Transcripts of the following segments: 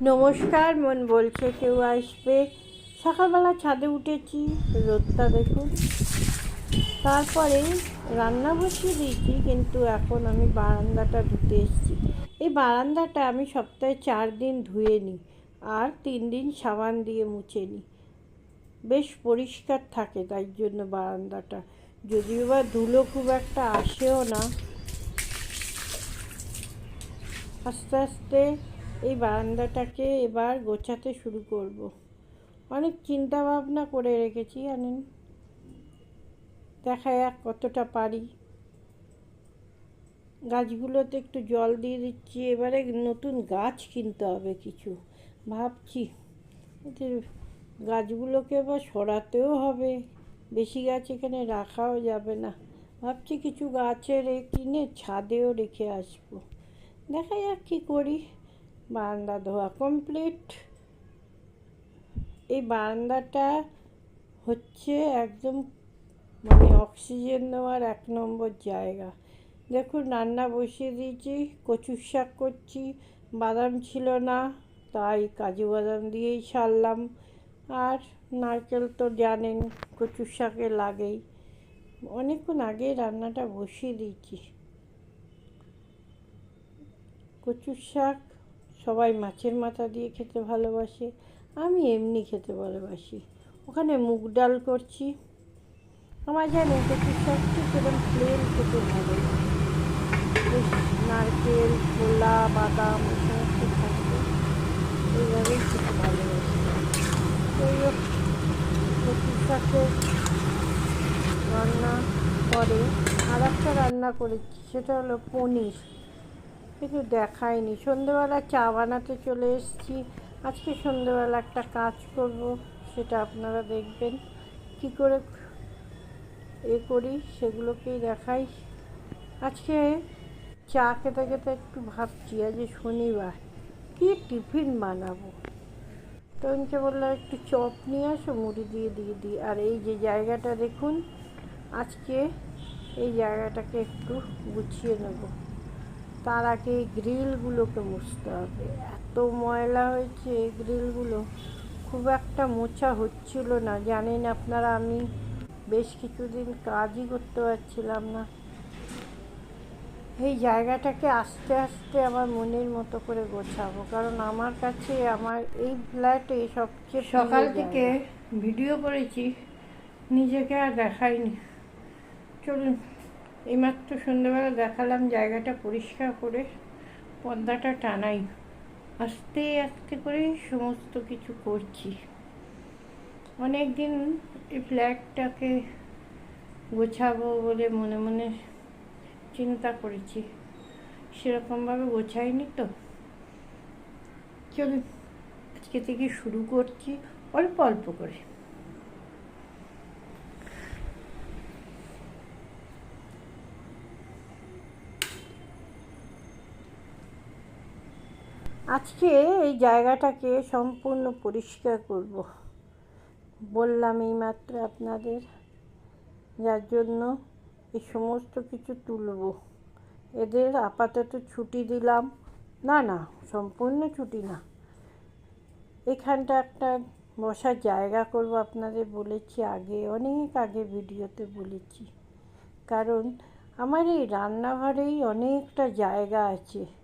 নমস্কার, মন বলছে কেউ আসবে। সকালবেলা ছাদে উঠেছি, রোদটা দেখুন। তারপরে রান্না বসিয়ে দিয়েছি, কিন্তু এখন আমি বারান্দাটা ধুতে এসেছি। এই বারান্দাটা আমি সপ্তাহে চার দিন ধুয়ে নিই, আর তিন দিন সাবান দিয়ে মুছে নিই। বেশ পরিষ্কার থাকে তাই জন্য বারান্দাটা। যদিও বা ধুলো খুব একটা আসেও না। আস্তে আস্তে এই বারান্দাটাকে এবার গোছাতে শুরু করব। অনেক চিন্তা ভাবনা করে রেখেছি জানেন দেখা যাক কতটা পারি। গাছগুলোতে একটু জল দিয়ে দিচ্ছি, এবারে নতুন গাছ কিনতে হবে কিছু। ভাবছি গাছগুলোকে এবার সরাতেও হবে, বেশি গাছ এখানে রাখাও যাবে না। ভাবছি কিছু গাছের কিনে ছাদেও রেখে আসব। দেখা যাক কী করি। বারান্দা ধোয়া কমপ্লিট এই বারান্দাটা হচ্ছে একদম মানে অক্সিজেন নেওয়ার এক নম্বর জায়গা। দেখুন, রান্না বসিয়ে দিয়েছি, কচুর শাক করছি, বাদাম ছিল না, তাই কাজু বাদাম দিয়েই সারলাম। আর নারকেল তো জানেন, কচুর শাকে লাগেই। অনেকক্ষণ আগে রান্নাটা বসিয়ে দিয়েছি। কচুর শাক সবাই মাছের মাথা দিয়ে খেতে ভালোবাসে, আমি এমনি খেতে ভালোবাসি। ওখানে মুগ ডাল করছি। আমার জানেন কচুর শাকটি সেরকম প্লেন খেতে ভালো নারকেল, ছোলা, বাদাম এই সমস্ত থাকবে এইভাবেই খেতে ভালোবাসি। ওই কচুর রান্না করে আর একটা রান্না করেছি, সেটা হলো পনির। কিন্তু দেখায়নি সন্ধেবেলা চা বানাতে চলে এসেছি। আজকে সন্ধেবেলা একটা কাজ করব, সেটা আপনারা দেখবেন। কি করে এ করি সেগুলোকেই দেখাই। আজকে চা খেতে খেতে একটু ভাবছি, আজ শনিবার। কি টিফিন বানাবো? তরুণকে বললাম, একটু চপ নিয়ে আসো, মুড়ি দিয়ে দিয়ে দিই। আর এই যে জায়গাটা দেখুন, আজকে এই জায়গাটাকে একটু গুছিয়ে নেব। তার আগে এই গ্রিলগুলোকে মুছতে হবে। এত ময়লা হয়েছে এই গ্রিলগুলো। খুব একটা মোছা হচ্ছিল না। জানেন আপনারা আমি বেশ কিছুদিন কাজই করতে পারছিলাম না। এই জায়গাটাকে আস্তে আস্তে আমার মনের মতো করে গোছাবো কারণ আমার কাছে আমার এই ফ্ল্যাটে সবচেয়ে সকাল থেকে ভিডিও করেছি নিজেকে আর দেখাইনি। চলুন এইমাত্র সন্ধ্যেবেলা দেখালাম জায়গাটা পরিষ্কার করে, পর্দাটা টানাই। আস্তে আস্তে করে সমস্ত কিছু করছি। অনেক দিন এই ফ্ল্যাটটাকে গোছাবো বলে মনে মনে চিন্তা করেছি। সেরকমভাবে গোছাইনি তো। চলুন, আজকে থেকে শুরু করছি অল্প অল্প করে। আজকে এই জায়গাটাকে সম্পূর্ণ পরিষ্কার করব। বললাম এই মাত্র আপনাদের, যার জন্য এই সমস্ত কিছু তুলব। এদের আপাতত ছুটি দিলাম। না না, সম্পূর্ণ ছুটি না। এখানটা একটা বসার জায়গা করব আপনাদের বলেছি, আগে, অনেক আগে ভিডিওতে বলেছি। কারণ আমার এই রান্নাঘরেই অনেকটা জায়গা আছে।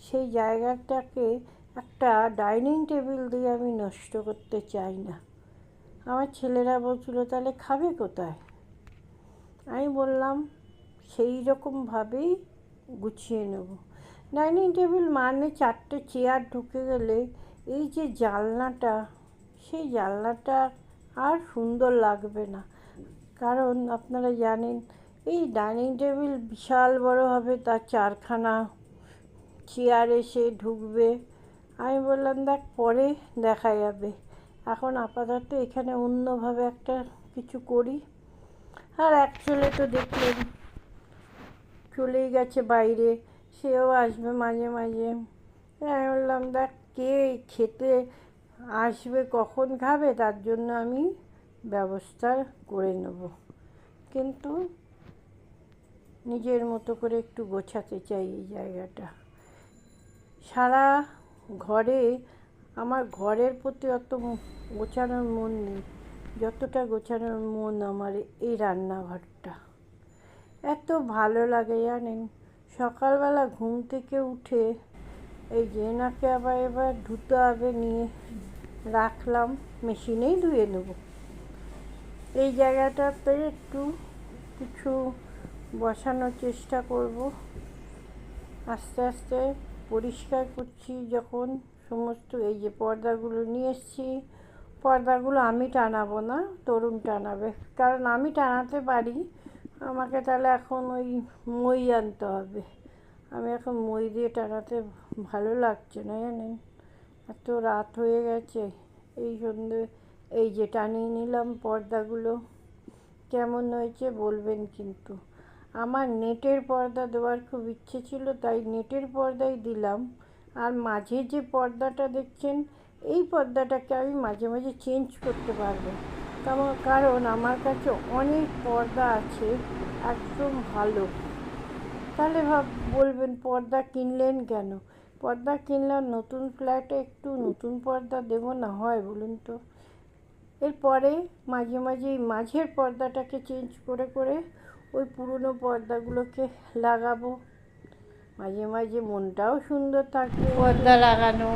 সেই জায়গাটাকে একটা ডাইনিং টেবিল দিয়ে আমি নষ্ট করতে চাই না। আমার ছেলেরা বলছিল, তাহলে খাবে কোথায়? আমি বললাম, সেই রকমভাবেই গুছিয়ে নেব। ডাইনিং টেবিল মানে চারটে চেয়ার ঢুকে গেলে এই যে জানলাটা, সেই জানলাটা আর সুন্দর লাগবে না। কারণ আপনারা জানেন, এই ডাইনিং টেবিল বিশাল বড় হবে, তার চারখানা চেয়ার এসে ঢুকবে। আমি বললাম, দেখ, পরে দেখা যাবে। এখন আপাতত এখানে অন্যভাবে একটা কিছু করি। আর এক ছেলে তো দেখলেন, চলেই গেছে বাইরে। সেও আসবে মাঝে মাঝে। আমি বললাম, দেখ, কে খেতে আসবে, কখন খাবে, তার জন্য আমি ব্যবস্থা করে নেব। কিন্তু নিজের মতো করে একটু গোছাতে চাই এই জায়গাটা। সারা ঘরে আমার ঘরের প্রতি অত গোছানোর মন নেই। যতটা গোছানোর মন আমার এই রান্নাঘরটা। এত ভালো লাগে জানেন? সকালবেলা ঘুম থেকে উঠে এই যে এনাকে আবার এবার ধুতে হবে নিয়ে রাখলাম, মেশিনেই ধুয়ে নেব। এই জায়গাটাতে একটু কিছু বসানোর চেষ্টা করব। আস্তে আস্তে পরিষ্কার করছি যখন সমস্ত এই যে পর্দাগুলো নিয়ে এসেছি, পর্দাগুলো আমি টানাবো না, তরুণ টানাবে। কারণ আমি টানাতে পারি, আমাকে তাহলে এখন ওই মই আনতে হবে। আমি এখন মই দিয়ে টানাতে ভালো লাগছে না জানেন? এত রাত হয়ে গেছে, এই সন্ধ্যে এই যে টানিয়ে নিলাম পর্দাগুলো। কেমন হয়েছে বলবেন কিন্তু। আমার নেটের পর্দা দেওয়ার খুব ইচ্ছে ছিল, তাই নেটের পর্দাই দিলাম। আর মাঝে যে পর্দাটা দেখছেন, এই পর্দাটাকে আমি মাঝে মাঝে চেঞ্জ করতে পারব। কারণ আমার কাছে অনেক পর্দা আছে, একদম ভালো। তাহলে ভাব, বলবেন পর্দা কিনলেন কেন? পর্দা কিনলাম, নতুন ফ্ল্যাটে একটু নতুন পর্দা দেবো না হয়, বলুন তো। এরপরে মাঝে মাঝে মাঝের পর্দাটাকে চেঞ্জ করে করে ওই পুরনো পর্দাগুলোকে লাগাবো। মাঝে মাঝে মনটাও সুন্দর থাকবে পর্দা লাগানো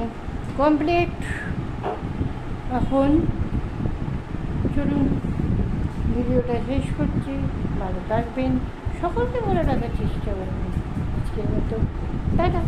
কমপ্লিট এখন চলুন ভিডিওটা শেষ করছি। ভালো থাকবেন। সকলকে ভালো রাখার চেষ্টা করবেন। আজকের মতো, টাটা।